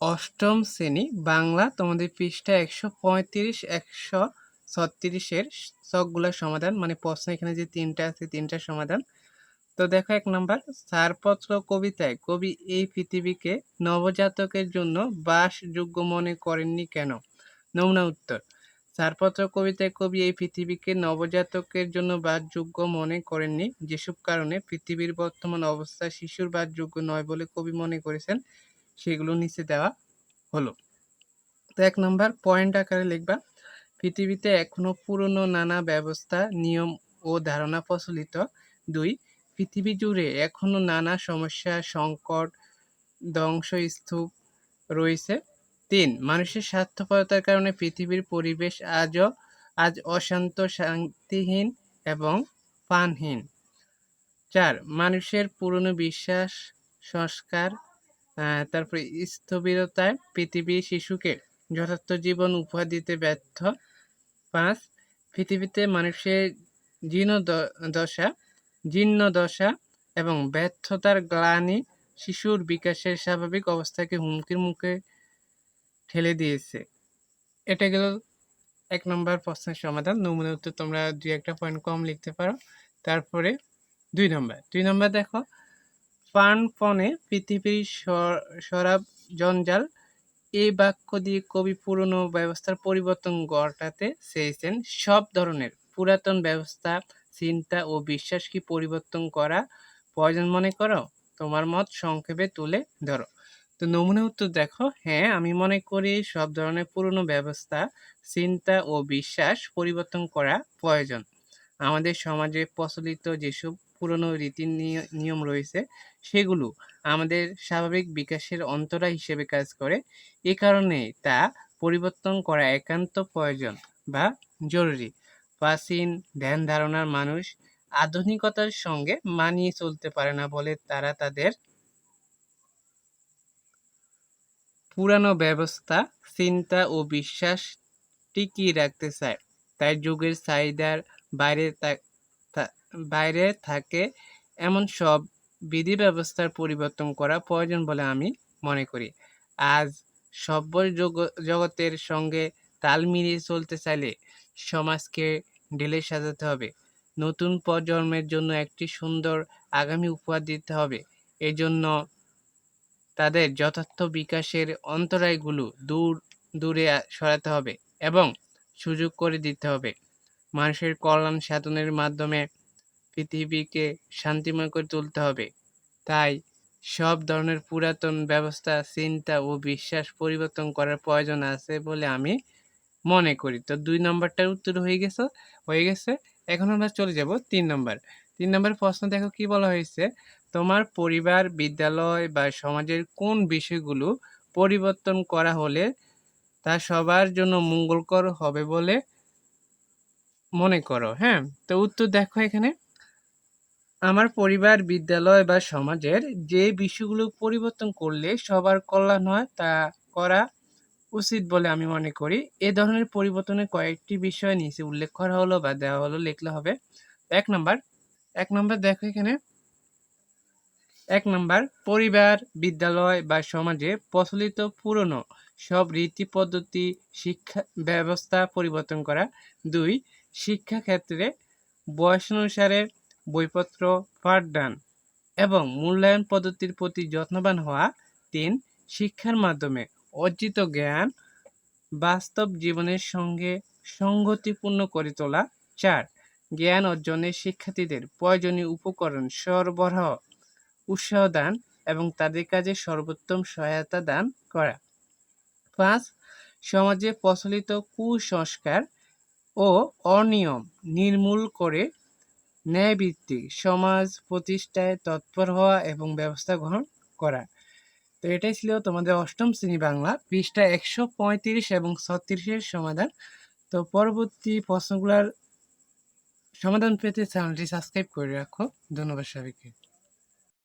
অষ্টম শ্রেণি, বাংলা তোমাদের পৃষ্ঠা একশো পঁয়ত্রিশ, একশো ছত্রিশের সবগুলোর সমাধান মানে প্রশ্ন এখানে যে তিনটা আছে তিনটার সমাধান। তো দেখো এক নাম্বার ছাড়পত্র কবিতায় কবি এই পৃথিবীকে নবজাতকের জন্য বাসযোগ্য মনে করেননি কেন? নমুনা উত্তর ছাড়পত্র কবিতায় কবি এই পৃথিবীকে নবজাতকের জন্য বাসযোগ্য মনে করেননি। যেসব কারণে পৃথিবীর বর্তমান অবস্থা শিশুর বাসযোগ্য নয় বলে কবি মনে করেছেন। সেগুলো নিচে দেওয়া হলো। তো এক নম্বর পয়েন্ট আকারে লিখবা, পৃথিবীতে এখনও পুরনো নানা ব্যবস্থা, নিয়ম ও ধারণা প্রচলিত। দুই, পৃথিবী জুড়ে এখনও নানা সমস্যা, সংকট, ধ্বংসস্তূপ রয়েছে। তিন, মানুষের স্বার্থপরতার কারণে পৃথিবীর পরিবেশ আজও, আজ অশান্ত, শান্তিহীন এবং পানহীন চার, মানুষের পুরনো বিশ্বাস, সংস্কার তারপরে স্থবিরতায় পৃথিবী শিশুকে যথার্থ জীবন উপহার দিতে ব্যর্থ পাঁচ পৃথিবীতে মানুষের জীর্ণ দশা জীর্ণ দশা এবং ব্যর্থতার গ্লানি শিশুর বিকাশের স্বাভাবিক অবস্থাকে হুমকির মুখে ঠেলে দিয়েছে। এটা গেল এক নম্বর প্রশ্নের সমাধান। নমুনা উত্তর তোমরা দুই একটা পয়েন্ট কম লিখতে পারো। তারপরে দুই নম্বর। দুই নম্বর দেখো প্রাণপণে পৃথিবীর সরাব জঞ্জাল এই বাক্য দিয়ে কবি পুরনো ব্যবস্থার পরিবর্তন ঘটাতে চেয়েছেন। সব ধরনের পুরাতন ব্যবস্থা, চিন্তা ও বিশ্বাস কি পরিবর্তন করা প্রয়োজন মনে করো? তোমার মত সংক্ষেপে তুলে ধরো। তো নমুনা উত্তর দেখো। হ্যাঁ আমি মনে করি সব ধরনের পুরনো ব্যবস্থা, চিন্তা ও বিশ্বাস পরিবর্তন করা প্রয়োজন। আমাদের সমাজে প্রচলিত যেসব পুরনো রীতি নিয়ম রয়েছে, সেগুলো আমাদের স্বাভাবিক বিকাশের অন্তরা হিসেবে কাজ করে। এ কারণে তা পরিবর্তন করা একান্ত প্রয়োজন বা জরুরি। প্রাচীন ধ্যান ধারণার মানুষ আধুনিকতার সঙ্গে মানিয়ে চলতে পারে না বলে তারা তাদের পুরানো ব্যবস্থা, চিন্তা ও বিশ্বাস টিকিয়ে রাখতে চায়। তাই যুগের চাহিদার বাইরে বাইরে থাকে এমন সব বিধি ব্যবস্থার পরিবর্তন করা প্রয়োজন বলে আমি মনে করি। আজ সভ্য জগতের সঙ্গে তাল মিলিয়ে চলতে চাইলে সমাজকে ঢেলে সাজাতে হবে। নতুন প্রজন্মের জন্য একটি সুন্দর আগামী উপহার দিতে হবে। এজন্য তাদের যথার্থ বিকাশের অন্তরায়গুলো দূর, দূরে সরাতে হবে এবং সুযোগ করে দিতে হবে। মানুষের কল্যাণ সাধনের মাধ্যমে পৃথিবীকে শান্তিময় করে তুলতে হবে। তাই সব ধরনের পুরাতন ব্যবস্থা, চিন্তা ও বিশ্বাস পরিবর্তন করার প্রয়োজন আছে বলে আমি মনে করি। তো দুই নম্বরটার উত্তর হয়ে গেছে হয়ে গেছে। এখন আমরা চলে যাব তিন নম্বর। তিন নম্বর প্রশ্ন, দেখো কি বলা হয়েছে? তোমার পরিবার, বিদ্যালয় বা সমাজের কোন বিষয়গুলো পরিবর্তন করা হলে তা সবার জন্য মঙ্গলকর হবে বলে মনে করো হ্যাঁ? তো উত্তর দেখো এখানে। আমার পরিবার, বিদ্যালয় বা সমাজের যে বিষয়গুলো পরিবর্তন করলে সবার কল্যাণ হয়, তা করা উচিত বলে আমি মনে করি। এ ধরনের পরিবর্তনের কয়েকটি বিষয় নিচে উল্লেখ করা হলো বা দেওয়া হলো, লিখলে হবে। এক নাম্বার এক নাম্বার দেখো এখানে। এক নাম্বার, পরিবার, বিদ্যালয় বা সমাজে প্রচলিত পুরনো সব রীতি পদ্ধতি, শিক্ষা ব্যবস্থা পরিবর্তন করা। দুই শিক্ষাক্ষেত্রে বয়স অনুসারে বইপত্র পাঠদান এবং মূল্যায়ন পদ্ধতির প্রতি যত্নবান হওয়া তিন শিক্ষার মাধ্যমে অর্জিত জ্ঞান বাস্তব জীবনের সঙ্গে সঙ্গতিপূর্ণ করে তোলা। চার, জ্ঞান অর্জনে শিক্ষার্থীদের প্রয়োজনীয় উপকরণ সরবরাহ, উৎসাহ দান এবং তাদের কাজে সর্বোত্তম সহায়তা দান করা। পাঁচ, সমাজে প্রচলিত কুসংস্কার ও অনিয়ম নির্মূল করে ন্যায়ভিত্তিক সমাজ প্রতিষ্ঠায় তৎপর হওয়া এবং ব্যবস্থা গ্রহণ করা। তো এটাই ছিল তোমাদের অষ্টম শ্রেণি বাংলা পৃষ্ঠা একশো পঁয়ত্রিশ এবং ছত্রিশের সমাধান। তো পরবর্তী প্রশ্নগুলোর সমাধান পেতে চ্যানেলটি সাবস্ক্রাইব করে রাখো। ধন্যবাদ সবাইকে।